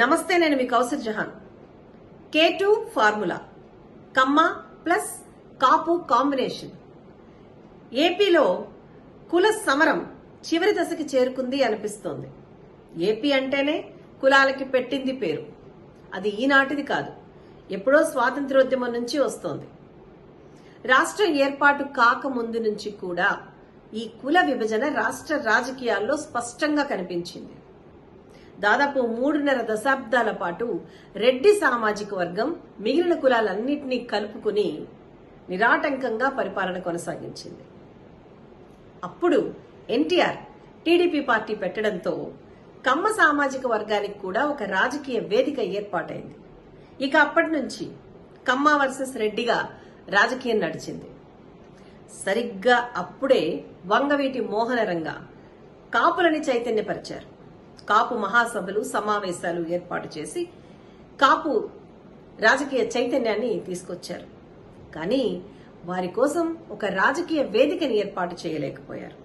నమస్తే నేను మీ Kausar Jahan. K two formula Kamma plus Kapu combination. ఏపీలో కుల సమరం చివరి దశకి చేరుకుంది అనిపిస్తోంది. ఏపీ అంటేనే కులాలకి పెట్టింది పేరు. అది ఈనాటిది కాదు ఎప్పుడో స్వాతంత్రోద్యమం నుంచి వస్తోంది. రాష్ట్రం ఏర్పాటు కాక ముందు నుంచి కూడా ఈ కుల విభజన రాష్ట్ర రాజకీయాల్లో స్పష్టంగా కనిపించింది. దాదాపు మూడున్నర దశాబ్దాల పాటు రెడ్డి సామాజిక వర్గం మిగిలిన కులాలన్నింటినీ కలుపుకుని నిరాటంకంగా పరిపాలన కొనసాగించింది. అప్పుడు ఎన్టీఆర్ టీడీపీ పార్టీ పెట్టడంతో కమ్మ సామాజిక వర్గానికి కూడా ఒక రాజకీయ వేదిక ఏర్పాటైంది. ఇక అప్పటి నుంచి కమ్మ వర్సెస్ రెడ్డిగా రాజకీయం నడిచింది. సరిగ్గా అప్పుడే వంగవీటి మోహనరంగ కాపులని చైతన్యపరిచారు. కాపు మహాసభలు సమావేశాలు ఏర్పాటు చేసి కాపు రాజకీయ చైతన్యాన్ని తీసుకొచ్చారు. కానీ వారి కోసం ఒక రాజకీయ వేదికని ఏర్పాటు చేయలేకపోయారు.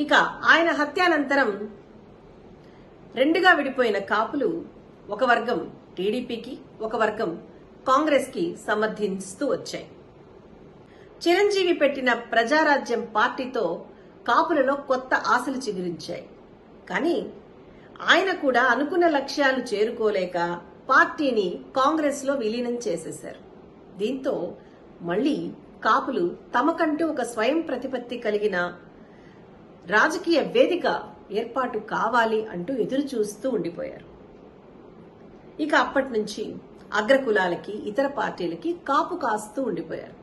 ఇక ఆయన హత్యానంతరం రెండుగా విడిపోయిన కాపులు ఒక వర్గం టీడీపీకి ఒక వర్గం కాంగ్రెస్కి సమర్థిస్తూ వచ్చాయి. చిరంజీవి పెట్టిన ప్రజారాజ్యం పార్టీతో కాపులలో కొత్త ఆశలు చిగురించాయి. కానీ ఆయన కూడా అనుకున్న లక్ష్యాలు చేరుకోలేక పార్టీని కాంగ్రెస్లో విలీనం చేసేశారు. దీంతో మళ్ళీ కాపులు తమకంటూ ఒక స్వయం ప్రతిపత్తి కలిగిన రాజకీయ వేదిక ఏర్పాటు కావాలి అంటూ ఎదురు చూస్తూ ఉండిపోయారు. ఇక అప్పటి నుంచి అగ్రకులాలకి ఇతర పార్టీలకి కాపు కాస్తూ ఉండిపోయారు.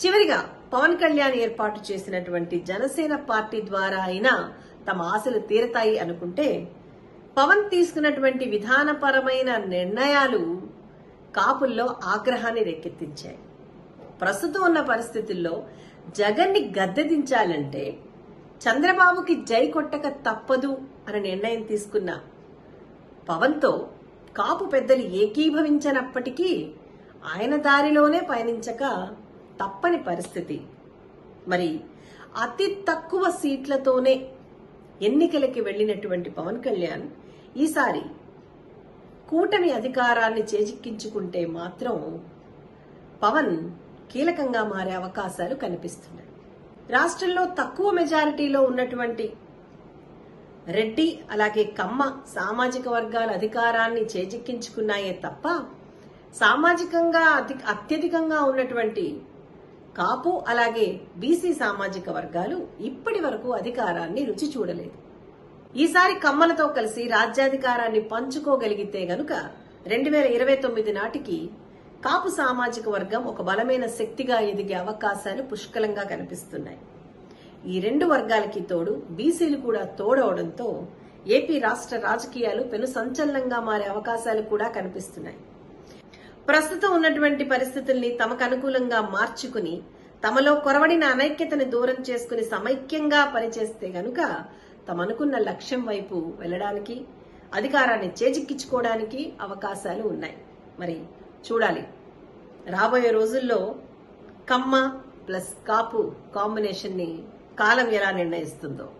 చివరిగా పవన్ కళ్యాణ్ ఏర్పాటు చేసినటువంటి జనసేన పార్టీ ద్వారా అయినా తమ ఆశలు తీరతాయి అనుకుంటే పవన్ తీసుకున్నటువంటి విధానపరమైన నిర్ణయాలు కాపుల్లో ఆగ్రహాన్ని రేకెత్తించాయి. ప్రస్తుతం ఉన్న పరిస్థితుల్లో జగన్ని గద్దెదించాలంటే చంద్రబాబుకి జై కొట్టక తప్పదు అనే నిర్ణయం తీసుకున్న పవన్తో కాపు పెద్దలు ఏకీభవించనప్పటికీ ఆయన దారిలోనే పయనించక తప్పని పరిస్థితి. మరి అతి తక్కువ సీట్లతోనే ఎన్నికలకి వెళ్ళినటువంటి పవన్ కళ్యాణ్ ఈసారి కూటమి అధికారాన్ని చేజిక్కించుకుంటే మాత్రం పవన్ కీలకంగా మారే అవకాశాలు కనిపిస్తున్నాయి. రాష్ట్రంలో తక్కువ మెజారిటీలో ఉన్నటువంటి రెడ్డి అలాగే కమ్మ సామాజిక వర్గాల అధికారాన్ని చేజిక్కించుకున్నాయే తప్ప సామాజికంగా అత్యధికంగా ఉన్నటువంటి కాపు అలాగే బీసీ సామాజిక వర్గాలు ఇప్పటి వరకు అధికారాన్ని రుచి చూడలేదు. ఈసారి కమ్మలతో కలిసి రాజ్యాధికారాన్ని పంచుకోగలిగితే గనుక రెండు వేల ఇరవై తొమ్మిది నాటికి కాపు సామాజిక వర్గం ఒక బలమైన శక్తిగా ఎదిగే అవకాశాలు పుష్కలంగా కనిపిస్తున్నాయి. ఈ రెండు వర్గాలకి తోడు బీసీలు కూడా తోడవడంతో ఏపీ రాష్ట్ర రాజకీయాలు పెను సంచలనంగా మారే అవకాశాలు కూడా కనిపిస్తున్నాయి. ప్రస్తుతం ఉన్నటువంటి పరిస్థితుల్ని తమకు అనుకూలంగా మార్చుకుని తమలో కొరవడిన అనైక్యతని దూరం చేసుకుని సమైక్యంగా పనిచేస్తే గనుక తమనుకున్న లక్ష్యం వైపు వెళ్ళడానికి అధికారాన్ని చేజిక్కించుకోవడానికి అవకాశాలు ఉన్నాయి. మరి చూడాలి. రాబోయే రోజుల్లో కమ్మ ప్లస్ కాపు కాంబినేషన్ని కాలం ఎలా నిర్ణయిస్తుందో.